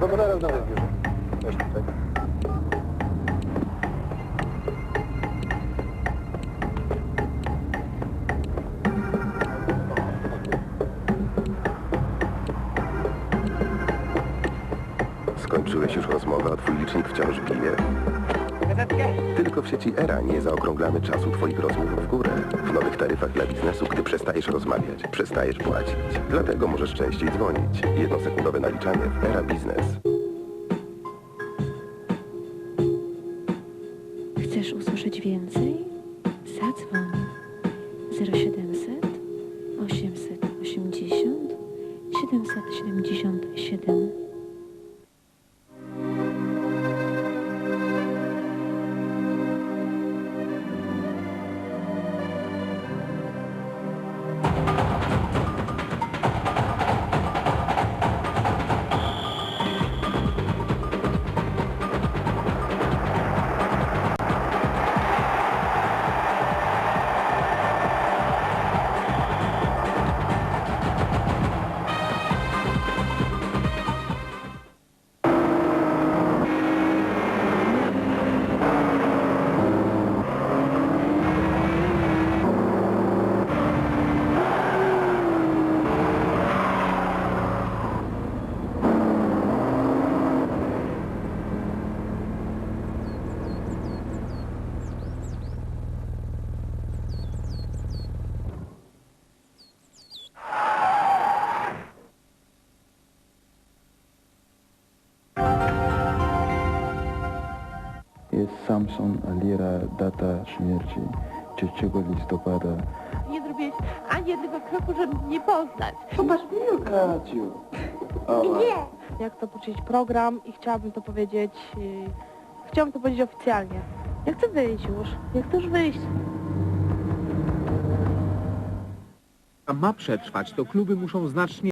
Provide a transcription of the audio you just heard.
Bo zaraz nawet biurze. Weź. Skończyłeś już rozmowę, a twój licznik wciąż bije? Tylko w sieci ERA nie zaokrąglamy czasu twoich rozmów w górę. W nowych taryfach dla biznesu, gdy przestajesz rozmawiać, przestajesz płacić. Dlatego możesz częściej dzwonić. Jednosekundowe naliczanie w ERA Biznes. Chcesz usłyszeć więcej? Zadzwoń 0700 880 777 Jest Samson Alira, data śmierci 3 listopada. Nie zrobiłeś ani jednego kroku, żeby mnie poznać. Popatrz, Kaciu. Jak to poczuć program i chciałabym to powiedzieć, yy, chciałabym to powiedzieć oficjalnie. Ja chcę wyjść już, ja chcę już wyjść. ma przetrwać, to kluby muszą znacznie